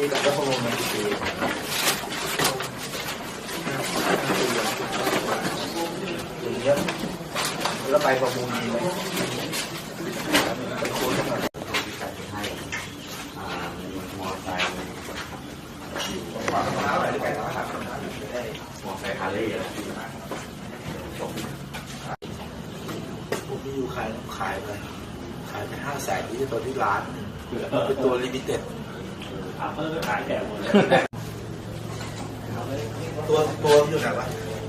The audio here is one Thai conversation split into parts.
มันคืออย่างเงี้ยแล้วไปประมูลดีไหมไปคุยกันหน่อยให้อ่ามอไซค์ฝากมะพร้าวอะไรด้วยกันนะครับได้มอไซค์ฮาร์เลย์อะไรพวกที่อยู่ขายขายไปขายไปห้าแสนที่ตัวที่ร้านเป็นตัวลิมิเต็ด อาเปอร์ก็ขายแก่หมดเลยตัวตัวอยู่ไหนวะ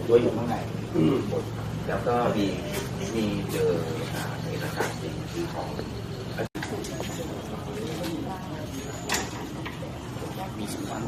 ตัวอยู่ข้างในแล้วก็มีมีเจออ่าเอกสารสิทธิ์คือของมีสำคัญ